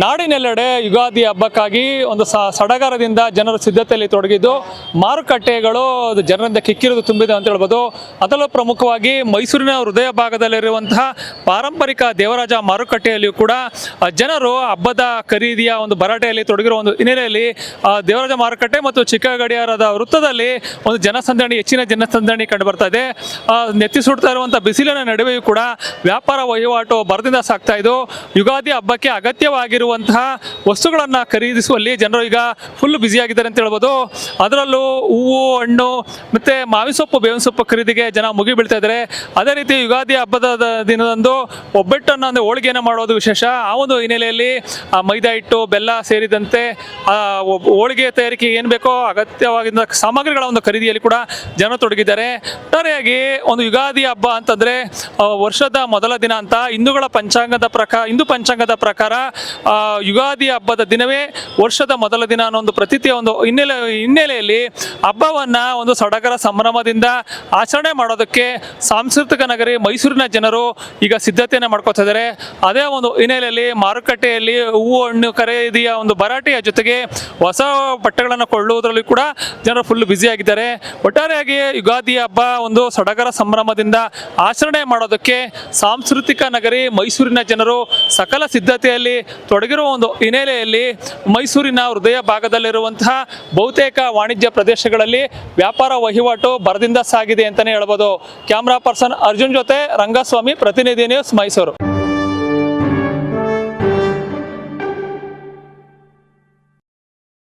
ನಾಡಿನೆಲ್ಲೆಡೆ ಯುಗಾದಿ ಹಬ್ಬಕ್ಕಾಗಿ ಒಂದು ಸ ಸಡಗರದಿಂದ ಜನರು ಸಿದ್ಧತೆಯಲ್ಲಿ ತೊಡಗಿದ್ದು ಮಾರುಕಟ್ಟೆಗಳು ಜನರಿಂದ ಕಿಕ್ಕಿರಿದು ತುಂಬಿದೆ ಅಂತ ಹೇಳ್ಬೋದು. ಅದರಲ್ಲೂ ಪ್ರಮುಖವಾಗಿ ಮೈಸೂರಿನ ಹೃದಯ ಭಾಗದಲ್ಲಿರುವಂತಹ ಪಾರಂಪರಿಕ ದೇವರಾಜ ಮಾರುಕಟ್ಟೆಯಲ್ಲಿಯೂ ಕೂಡ ಜನರು ಹಬ್ಬದ ಖರೀದಿಯ ಒಂದು ಭರಾಟೆಯಲ್ಲಿ ತೊಡಗಿರುವ ಒಂದು ಹಿನ್ನೆಲೆಯಲ್ಲಿ ದೇವರಾಜ ಮಾರುಕಟ್ಟೆ ಮತ್ತು ಚಿಕ್ಕ ಗಡಿಯಾರದ ವೃತ್ತದಲ್ಲಿ ಒಂದು ಜನಸಂದಣಿ, ಹೆಚ್ಚಿನ ಜನಸಂದಣಿ ಕಂಡು ಬರ್ತಾ ಇದೆ. ನೆತ್ತಿ ಸುಡ್ತಾ ಇರುವಂಥ ಬಿಸಿಲಿನ ನಡುವೆಯೂ ಕೂಡ ವ್ಯಾಪಾರ ವಹಿವಾಟು ಬರದಿಂದ ಸಾಕ್ತಾ ಇದ್ದು ಯುಗಾದಿ ಹಬ್ಬಕ್ಕೆ ಅಗತ್ಯವಾಗಿರುವಂತಹ ವಸ್ತುಗಳನ್ನು ಖರೀದಿಸುವಲ್ಲಿ ಜನರು ಈಗ ಫುಲ್ ಬ್ಯುಸಿಯಾಗಿದ್ದಾರೆ ಅಂತ ಹೇಳ್ಬೋದು. ಅದರಲ್ಲೂ ಹೂವು, ಹಣ್ಣು ಮತ್ತೆ ಮಾವಿನ ಸೊಪ್ಪು, ಬೇವಿನ ಸೊಪ್ಪು ಖರೀದಿಗೆ ಜನ ಮುಗಿ ಬೀಳ್ತಾ ಇದ್ದಾರೆ. ಅದೇ ರೀತಿ ಯುಗಾದಿ ಹಬ್ಬದ ದಿನದಂದು ಒಬ್ಬಟ್ಟನ್ನು ಅಂದರೆ ಹೋಳಿಗೆಯನ್ನು ಮಾಡೋದು ವಿಶೇಷ. ಆ ಒಂದು ಹಿನ್ನೆಲೆಯಲ್ಲಿ ಮೈದಾ ಹಿಟ್ಟು, ಬೆಲ್ಲ ಸೇರಿದಂತೆ ಹೋಳಿಗೆ ತಯಾರಿಕೆ ಏನು ಬೇಕೋ ಅಗತ್ಯವಾಗಿದ್ದ ಸಾಮಗ್ರಿಗಳ ಒಂದು ಖರೀದಿಯಲ್ಲಿ ಕೂಡ ಜನ ತೊಡಗಿದ್ದಾರೆ. ಒಟ್ಟಾರೆಯಾಗಿ ಒಂದು ಯುಗಾದಿ ಹಬ್ಬ ಅಂತಂದ್ರೆ ವರ್ಷದ ಮೊದಲ ದಿನ ಅಂತ ಹಿಂದೂಗಳ ಪಂಚಾಂಗದ ಪ್ರಕಾರ ಹಿಂದೂ ಪಂಚಾಂಗದ ಪ್ರಕಾರ ಯುಗಾದಿ ಹಬ್ಬದ ದಿನವೇ ವರ್ಷದ ಮೊದಲ ದಿನ ಅನ್ನೋ ಒಂದು ಪ್ರತೀತಿಯ ಒಂದು ಹಿನ್ನೆಲೆ, ಹಿನ್ನೆಲೆಯಲ್ಲಿ ಹಬ್ಬವನ್ನು ಒಂದು ಸಡಗರ ಸಂಭ್ರಮದಿಂದ ಆಚರಣೆ ಮಾಡೋದಕ್ಕೆ ಸಾಂಸ್ಕೃತಿಕ ನಗರಿ ಮೈಸೂರಿನ ಜನರು ಈಗ ಸಿದ್ಧತೆಯನ್ನು ಮಾಡ್ಕೊತಾ ಇದ್ದಾರೆ. ಅದೇ ಒಂದು ಹಿನ್ನೆಲೆಯಲ್ಲಿ ಮಾರುಕಟ್ಟೆಯಲ್ಲಿ ಹೂವು, ಹಣ್ಣು ಖರೀದಿಯ ಒಂದು ಭರಾಟೆಯ ಜೊತೆಗೆ ಹೊಸ ಬಟ್ಟೆಗಳನ್ನು ಕೊಳ್ಳುವುದರಲ್ಲಿ ಕೂಡ ಜನರು ಫುಲ್ ಬ್ಯುಸಿ ಆಗಿದ್ದಾರೆ. ಒಟ್ಟಾರೆಯಾಗಿ ಯುಗಾದಿ ಹಬ್ಬ ಒಂದು ಸಡಗರ ಸಂಭ್ರಮದಿಂದ ಆಚರಣೆ ಮಾಡೋದಕ್ಕೆ ಸಾಂಸ್ಕೃತಿಕ ನಗರಿ ಮೈಸೂರಿನ ಜನರು ಸಕಲ ಸಿದ್ಧತೆಯಲ್ಲಿ ತೊಡಗಿರುವ ಒಂದು ಹಿನ್ನೆಲೆಯಲ್ಲಿ ಮೈಸೂರಿನ ಹೃದಯ ಭಾಗದಲ್ಲಿರುವಂತಹ ಬಹುತೇಕ ವಾಣಿಜ್ಯ ಪ್ರದೇಶಗಳಲ್ಲಿ ವ್ಯಾಪಾರ ವಹಿವಾಟು ಬರದಿಂದ ಸಾಗಿದೆ ಅಂತಲೇ ಹೇಳ್ಬೋದು. ಕ್ಯಾಮ್ರಾ ಪರ್ಸನ್ ಅರ್ಜುನ್ ಜೊತೆ ರಂಗಸ್ವಾಮಿ, ಪ್ರತಿನಿಧಿ ನ್ಯೂಸ್ ಮೈಸೂರು.